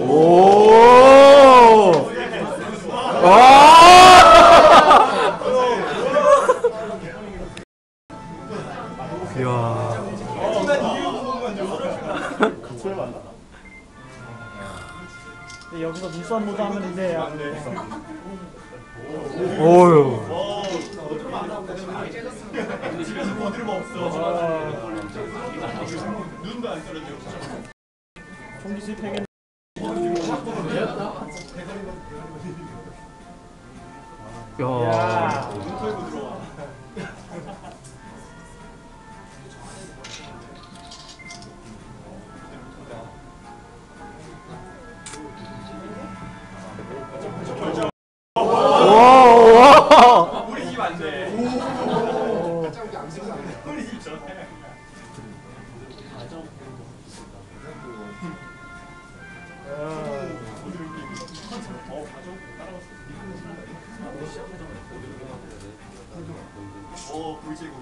오! 아! 이야. 여기서 눈썹 모드 하면 이제 오유. 총기 실패겠네. 야. 와, 와. 우리 집안 돼. 어, 불제고.